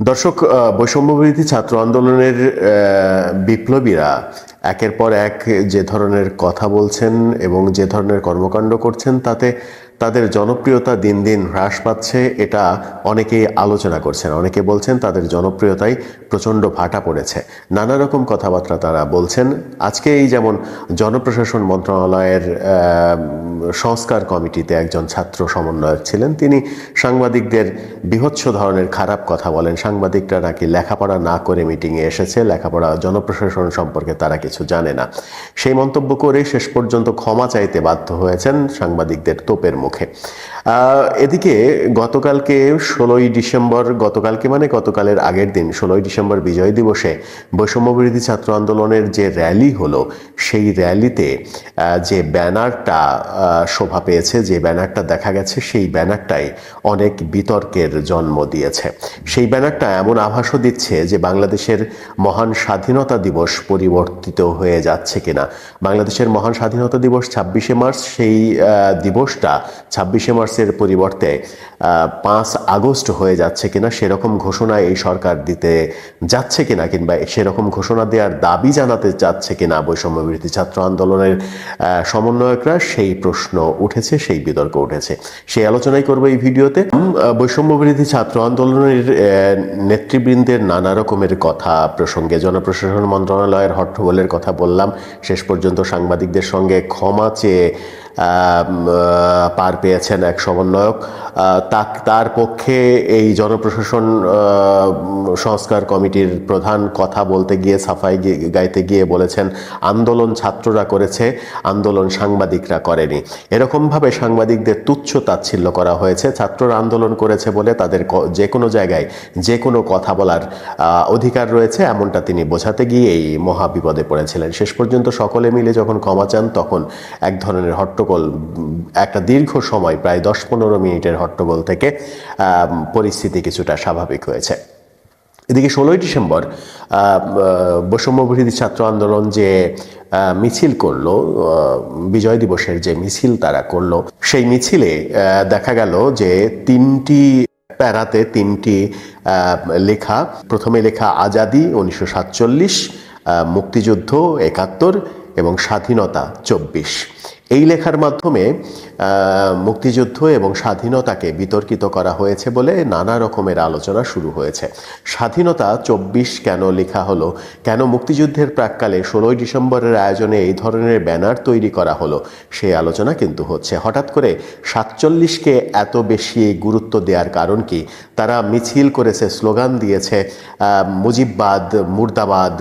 দর্শক বৈষম্যবিরোধী ছাত্র আন্দোলনের বিপ্লবীরা একের পর এক যে ধরনের কথা বলছেন এবং যে ধরনের কর্মকাণ্ড করছেন, তাতে তাদের জনপ্রিয়তা দিন দিন হ্রাস পাচ্ছে, এটা অনেকেই আলোচনা করছেন। অনেকে বলছেন তাদের জনপ্রিয়তায় প্রচণ্ড ভাটা পড়েছে। নানা রকম কথাবার্তা তারা বলছেন। আজকে এই যেমন জনপ্রশাসন মন্ত্রণালয়ের সংস্কার কমিটিতে একজন ছাত্র সমন্বয়ক ছিলেন, তিনি সাংবাদিকদের বিভৎস ধরনের খারাপ কথা বলেন। সাংবাদিকরা নাকি লেখাপড়া না করে মিটিংয়ে এসেছে, লেখাপড়া জনপ্রশাসন সম্পর্কে তারা কিছু জানে না। সেই মন্তব্য করে শেষ পর্যন্ত ক্ষমা চাইতে বাধ্য হয়েছেন সাংবাদিকদের তোপের মুখে আহ, এদিকে গতকালকে ষোলোই ডিসেম্বর গতকালকে মানে গতকালের আগের দিন ষোলোই ডিসেম্বর বিজয় দিবসে বৈষম্যবিরোধী ছাত্র আন্দোলনের যে র্যালি হলো সেই র্যালিতে যে ব্যানারটা শোভা পেয়েছে যে ব্যানারটা দেখা গেছে সেই ব্যানারটাই অনেক বিতর্কের জন্ম দিয়েছে। সেই ব্যানারটা এমন আভাসও দিচ্ছে যে বাংলাদেশের মহান স্বাধীনতা দিবস পরিবর্তিত হয়ে যাচ্ছে কিনা। বাংলাদেশের মহান স্বাধীনতা দিবস ছাব্বিশে মার্চ সেই দিবসটা ছাব্বিশে মার্চের পরিবর্তে পাঁচ আগস্ট হয়ে যাচ্ছে কিনা সেরকম ঘোষণা এই সরকার দিতে যাচ্ছে কিনা কিংবা সেরকম ঘোষণা দেওয়ার দাবি জানাতে যাচ্ছে কিনা বৈষম্য বিরোধী ছাত্র আন্দোলনের সমন্বয়করা, সেই প্রশ্ন উঠেছে, সেই বিতর্ক উঠেছে। সেই আলোচনাই করব এই ভিডিওতে। বৈষম্য বিরোধী ছাত্র আন্দোলনের নেতৃবৃন্দের নানা রকমের কথা প্রসঙ্গে জনপ্রশাসন মন্ত্রণালয়ের হট্টগোলের কথা বললাম। শেষ পর্যন্ত সাংবাদিকদের সঙ্গে ক্ষমা চেয়ে পার পেয়েছেন এক সমন্বয়ক। তার পক্ষে এই জনপ্রশাসন সংস্কার কমিটির প্রধান কথা বলতে গিয়ে, সাফাই গাইতে গিয়ে বলেছেন, আন্দোলন ছাত্ররা করেছে, আন্দোলন সাংবাদিকরা করেনি। এরকমভাবে সাংবাদিকদের তুচ্ছ তাচ্ছিল্য করা হয়েছে। ছাত্ররা আন্দোলন করেছে বলে তাদের যে কোনো জায়গায় যে কোনো কথা বলার অধিকার রয়েছে, এমনটা তিনি বোঝাতে গিয়েই মহা বিপদে পড়েছিলেন। শেষ পর্যন্ত সকলে মিলে যখন ক্ষমা চান, তখন এক ধরনের হট্টগোল একটা দীর্ঘ সময় প্রায় দশ পনেরো মিনিটের হট্টগোল থেকে পরিস্থিতি কিছুটা স্বাভাবিক হয়েছে। এদিকে ষোলোই ডিসেম্বর আহ, আহ, বৈষম্য বিরোধী ছাত্র আন্দোলন যে মিছিল করল বিজয় দিবসের যে মিছিল তারা করল সেই মিছিলে দেখা গেল যে তিনটি প্যারাতে তিনটি লেখা প্রথমে লেখা আজাদি উনিশশো সাতচল্লিশ মুক্তিযুদ্ধ একাত্তর এবং স্বাধীনতা চব্বিশ। এই লেখার মাধ্যমে মুক্তিযুদ্ধ এবং স্বাধীনতাকে বিতর্কিত করা হয়েছে বলে নানা রকমের আলোচনা শুরু হয়েছে। স্বাধীনতা চব্বিশ কেন লেখা হলো? কেন মুক্তিযুদ্ধের প্রাককালে ষোলোই ডিসেম্বরের আয়োজনে এই ধরনের ব্যানার তৈরি করা হলো? সেই আলোচনা কিন্তু হচ্ছে। হঠাৎ করে সাতচল্লিশকে এত বেশি গুরুত্ব দেওয়ার কারণ কি? তারা মিছিল করেছে, স্লোগান দিয়েছে মুজিববাদ, মুর্দাবাদ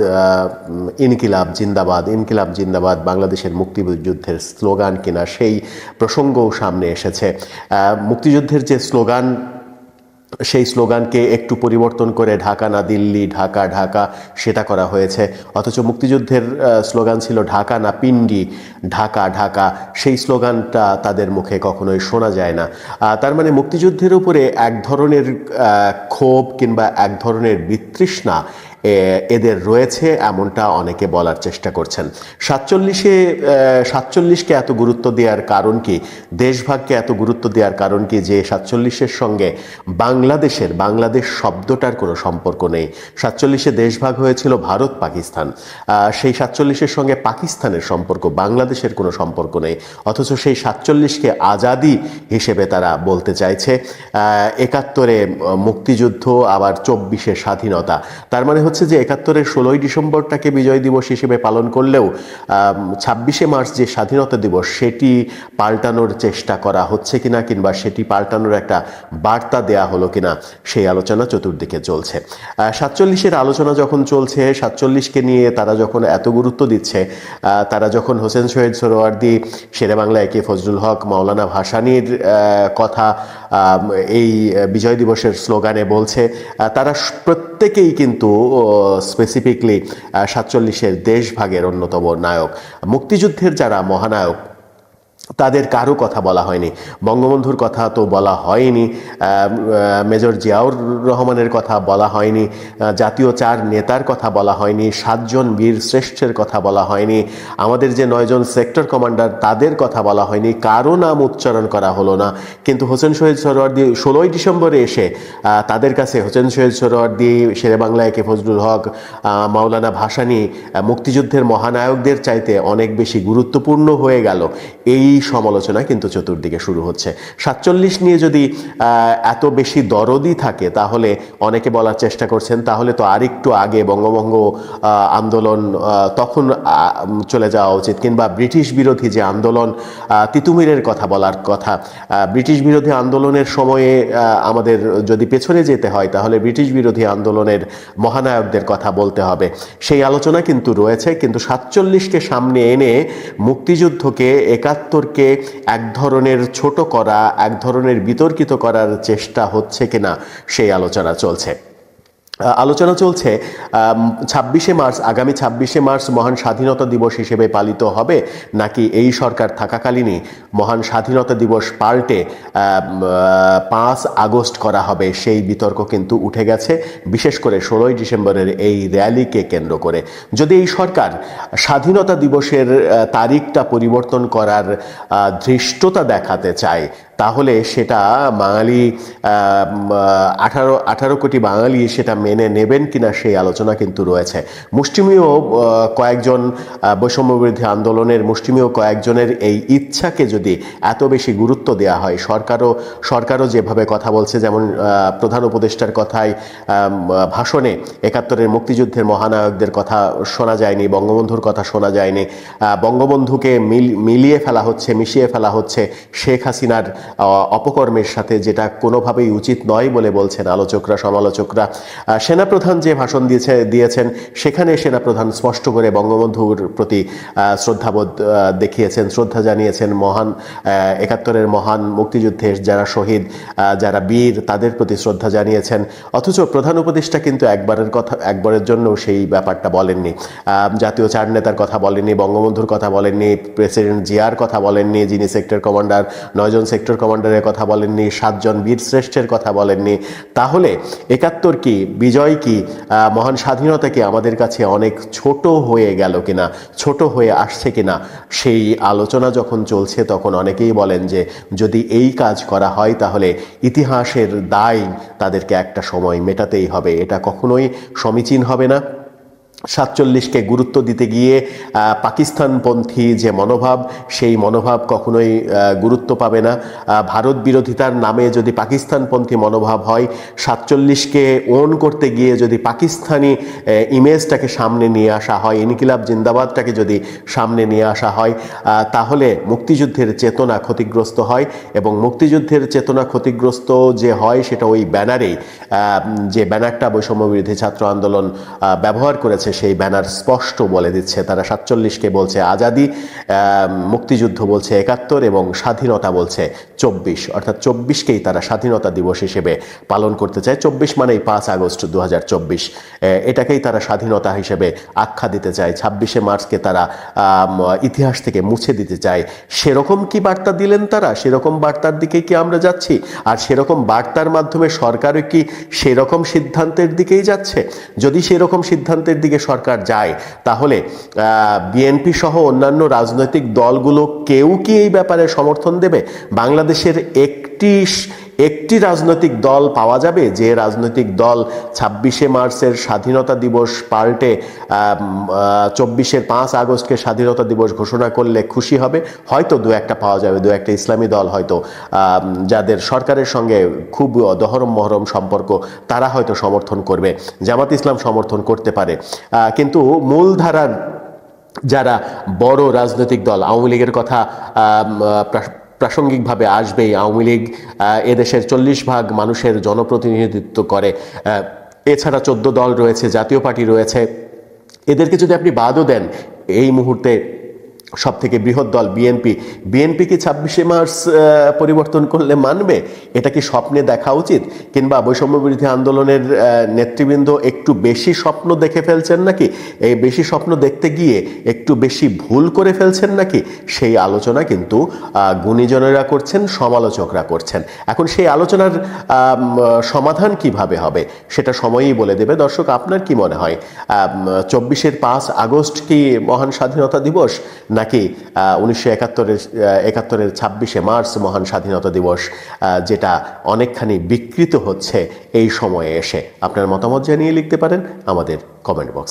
ইনকিলাব, জিন্দাবাদ ইনকিলাব, জিন্দাবাদ, বাংলাদেশের মুক্তিযুদ্ধের স্লোগান কিনা সেই প্রসঙ্গও সামনে এসেছে। মুক্তিযুদ্ধের যে স্লোগান, সেই স্লোগানকে একটু পরিবর্তন করে ঢাকা না দিল্লি, ঢাকা ঢাকা, সেটা করা হয়েছে। অথচ মুক্তিযুদ্ধের স্লোগান ছিল ঢাকা না পিন্ডি, ঢাকা ঢাকা, সেই স্লোগানটা তাদের মুখে কখনোই শোনা যায় না। তার মানে মুক্তিযুদ্ধের উপরে এক ধরনের ক্ষোভ কিংবা এক ধরনের বিতৃষ্ণা এদের রয়েছে এমনটা অনেকে বলার চেষ্টা করছেন। সাতচল্লিশে সাতচল্লিশকে এত গুরুত্ব দেওয়ার কারণ কি? দেশভাগকে এত গুরুত্ব দেওয়ার কারণ কি যে সাতচল্লিশের সঙ্গে বাংলাদেশের, বাংলাদেশ শব্দটার কোনো সম্পর্ক নেই। সাতচল্লিশে দেশভাগ হয়েছিল ভারত, পাকিস্তান। সেই সাতচল্লিশের সঙ্গে পাকিস্তানের সম্পর্ক, বাংলাদেশের কোনো সম্পর্ক নেই। অথচ সেই সাতচল্লিশকে আজাদি হিসেবে তারা বলতে চাইছে। একাত্তরে মুক্তিযুদ্ধ, আবার চব্বিশে স্বাধীনতা। তার মানে হচ্ছে যে একাত্তরের ষোলোই ডিসেম্বরটাকে বিজয় দিবস হিসেবে পালন করলেও ছাব্বিশে মার্চ যে স্বাধীনতা দিবস, সেটি পাল্টানোর চেষ্টা করা হচ্ছে কিনা কিংবা সেটি পাল্টানোর একটা বার্তা দেয়া হলো কিনা, সেই আলোচনা চতুর্দিকে চলছে। সাতচল্লিশের আলোচনা যখন চলছে, সাতচল্লিশকে নিয়ে তারা যখন এত গুরুত্ব দিচ্ছে তারা যখন হোসেন শহীদ সোহরাওয়ার্দী শেরে বাংলা একে ফজলুল হক, মাওলানা ভাসানীর কথা এই বিজয় দিবসের স্লোগানে বলছে তারা প্রত্যেকেই কিন্তু স্পেসিফিকলি সাতচল্লিশের দেশভাগের অন্যতম নায়ক। মুক্তিযুদ্ধের যারা মহানায়ক তাদের কারও কথা বলা হয়নি। বঙ্গবন্ধুর কথা তো বলা হয়নি। মেজর জিয়াউর রহমানের কথা বলা হয়নি। জাতীয় চার নেতার কথা বলা হয়নি। সাতজন বীর শ্রেষ্ঠের কথা বলা হয়নি। আমাদের যে নয়জন সেক্টর কমান্ডার, তাদের কথা বলা হয়নি। কারও নাম উচ্চারণ করা হলো না। কিন্তু হোসেন শহীদ সরোয়ার্দি ষোলোই ডিসেম্বরে এসে তাদের কাছে হোসেন শহীদ সরোয়ার্দি শেরে বাংলায় কে ফজলুল হক মাওলানা ভাসানি মুক্তিযুদ্ধের মহানায়কদের চাইতে অনেক বেশি গুরুত্বপূর্ণ হয়ে গেল। এই সমালোচনা কিন্তু চতুর্দিকে শুরু হচ্ছে। সাতচল্লিশ নিয়ে যদি এত বেশি দরদি থাকে, তাহলে অনেকে বলার চেষ্টা করছেন, তাহলে তো আরেকটু আগে বঙ্গভঙ্গ আন্দোলন তখন চলে যাওয়া উচিত। কিংবা ব্রিটিশ বিরোধী যে আন্দোলন তিতুমিরের কথা বলার কথা ব্রিটিশ বিরোধী আন্দোলনের সময়ে আমাদের যদি পেছনে যেতে হয়, তাহলে ব্রিটিশ বিরোধী আন্দোলনের মহানায়কদের কথা বলতে হবে। সেই আলোচনা কিন্তু রয়েছে, কিন্তু সাতচল্লিশকে সামনে এনে মুক্তিযুদ্ধকে একাত্তরকে এক ধরনের ছোট করা, এক ধরনের বিতর্কিত করার চেষ্টা হচ্ছে কিনা সেই আলোচনা চলছে। আলোচনা চলছে ছাব্বিশে মার্চ, আগামী ছাব্বিশে মার্চ মহান স্বাধীনতা দিবস হিসেবে পালিত হবে, নাকি এই সরকার থাকাকালীনই মহান স্বাধীনতা দিবস পাল্টে পাঁচ আগস্ট করা হবে, সেই বিতর্ক কিন্তু উঠে গেছে, বিশেষ করে ষোলোই ডিসেম্বরের এই র্যালিকে কেন্দ্র করে। যদি এই সরকার স্বাধীনতা দিবসের তারিখটা পরিবর্তন করার ধৃষ্টতা দেখাতে চায় তাহলে সেটা বাঙালি আঠারো আঠারো কোটি বাঙালি সেটা মেনে নেবেন কিনা সেই আলোচনা কিন্তু রয়েছে। মুষ্টিমীয় কয়েকজন আহ, বৈষম্য বিরোধী আন্দোলনের মুষ্টিমীয় কয়েকজনের এই ইচ্ছাকে যদি এত বেশি গুরুত্ব দেওয়া হয় সরকারও সরকারও যেভাবে কথা বলছে যেমন প্রধান উপদেষ্টার কথায় ভাষণে একাত্তরের মুক্তিযুদ্ধের মহানায়কদের কথা শোনা যায়নি বঙ্গবন্ধুর কথা শোনা যায়নি বঙ্গবন্ধুকে মিল মিলিয়ে ফেলা হচ্ছে মিশিয়ে ফেলা হচ্ছে শেখ হাসিনার অপকর্মের সাথে যেটা কোনোভাবেই উচিত নয় বলে বলছেন আলোচকরা, সমালোচকরা। সেনাপ্রধান যে ভাষণ দিয়েছে, দিয়েছেন, সেখানে সেনাপ্রধান স্পষ্ট করে বঙ্গবন্ধুর প্রতি শ্রদ্ধাবোধ দেখিয়েছেন, শ্রদ্ধা জানিয়েছেন মহান একাত্তরের মহান মুক্তিযুদ্ধের যারা শহীদ যারা বীর, তাদের প্রতি শ্রদ্ধা জানিয়েছেন। অথচ প্রধান উপদেষ্টা কিন্তু একবারের কথা, একবারের জন্য সেই ব্যাপারটা বলেননি। জাতীয় চার নেতার কথা বলেননি, বঙ্গবন্ধুর কথা বলেননি, প্রেসিডেন্ট জিয়ার কথা বলেননি, যিনি সেক্টর কমান্ডার, নয়জন সেক্টর কমান্ডারের কথা বলেননি, সাতজন বীর শ্রেষ্ঠের কথা বলেননি। তাহলে একাত্তর কি, বিজয় কি মহান স্বাধীনতা কি আমাদের কাছে অনেক ছোট হয়ে গেল কিনা, ছোট হয়ে আসছে কিনা? সেই আলোচনা যখন চলছে তখন অনেকেই বলেন যে, যদি এই কাজ করা হয় তাহলে ইতিহাসের দায় তাদেরকে একটা সময় মেটাতেই হবে। এটা কখনোই সমীচীন হবে না। সাতচল্লিশকে গুরুত্ব দিতে গিয়ে পাকিস্তানপন্থী যে মনোভাব, সেই মনোভাব কখনোই গুরুত্ব পাবে না। ভারত বিরোধিতার নামে যদি পাকিস্তানপন্থী মনোভাব হয়, সাতচল্লিশকে ওন করতে গিয়ে যদি পাকিস্তানি ইমেজটাকে সামনে নিয়ে আসা হয়, ইনকিলাব জিন্দাবাদটাকে যদি সামনে নিয়ে আসা হয় তাহলে মুক্তিযুদ্ধের চেতনা ক্ষতিগ্রস্ত হয় এবং মুক্তিযুদ্ধের চেতনা ক্ষতিগ্রস্ত যে হয়, সেটা ওই ব্যানারেই যে ব্যানারটা বৈষম্য বিরোধী ছাত্র আন্দোলন ব্যবহার করেছে সেই ব্যানার স্পষ্ট বলে দিচ্ছে। তারা সাতচল্লিশকে বলছে আজাদি মুক্তিযুদ্ধ বলছে একাত্তর এবং স্বাধীনতা বলছে চব্বিশ। অর্থাৎ চব্বিশকেই তারা স্বাধীনতা দিবস হিসেবে পালন করতে চায়। চব্বিশ মানেই পাঁচ আগস্ট দু হাজার চব্বিশ এটাকেই তারা স্বাধীনতা হিসেবে আখ্যা দিতে চায়। ছাব্বিশে মার্চকে তারা ইতিহাস থেকে মুছে দিতে চায়। সেরকম কি বার্তা দিলেন তারা? সেরকম বার্তার দিকে কি আমরা যাচ্ছি? আর সেরকম বার্তার মাধ্যমে সরকারও কি সেরকম সিদ্ধান্তের দিকেই যাচ্ছে? যদি সেরকম সিদ্ধান্তের দিকে সরকার যায়, তাহলে বিএনপি সহ অন্যান্য রাজনৈতিক দলগুলো কেউ কি এই ব্যাপারে সমর্থন দেবে? বাংলাদেশের একটি একটি রাজনৈতিক দল পাওয়া যাবে যে রাজনৈতিক দল ছাব্বিশে মার্চের স্বাধীনতা দিবস পাল্টে চব্বিশের পাঁচ আগস্টকে স্বাধীনতা দিবস ঘোষণা করলে খুশি হবে। হয়তো দু একটা পাওয়া যাবে, দু একটা ইসলামী দল হয়তো যাদের সরকারের সঙ্গে খুব দহরম মহরম সম্পর্ক, তারা হয়তো সমর্থন করবে, জামাত ইসলাম সমর্থন করতে পারে। কিন্তু মূলধারার যারা বড় রাজনৈতিক দল, আওয়ামী লীগের কথা প্রাসঙ্গিকভাবে আসবেই। আওয়ামী লীগ এদেশের চল্লিশ ভাগ মানুষের জনপ্রতিনিধিত্ব করে। এছাড়া চোদ্দ দল রয়েছে, জাতীয় পার্টি রয়েছে। এদেরকে যদি আপনি বাদও দেন, এই মুহূর্তে সব থেকে বৃহৎ দল বিএনপি বিএনপি কি ছাব্বিশে মার্চ পরিবর্তন করলে মানবে? এটা কি স্বপ্নে দেখা উচিত? কিংবা বৈষম্য বিরোধী আন্দোলনের নেতৃবৃন্দ একটু বেশি স্বপ্ন দেখে ফেলছেন নাকি? এই বেশি স্বপ্ন দেখতে গিয়ে একটু বেশি ভুল করে ফেলছেন নাকি? সেই আলোচনা কিন্তু গুণীজনেরা করছেন, সমালোচকরা করছেন। এখন সেই আলোচনার সমাধান কীভাবে হবে? সেটা সময়ই বলে দেবে। দর্শক, আপনার কি মনে হয়? চব্বিশের পাঁচ আগস্ট কি মহান স্বাধীনতা দিবস? নাকি উনিশশো একাত্তরের একাত্তরের ছাব্বিশে মার্চ মহান স্বাধীনতা দিবস যেটা অনেকখানি বিকৃত হচ্ছে এই সময়ে এসে। আপনার মতামত জানিয়ে লিখতে পারেন আমাদের কমেন্ট বক্স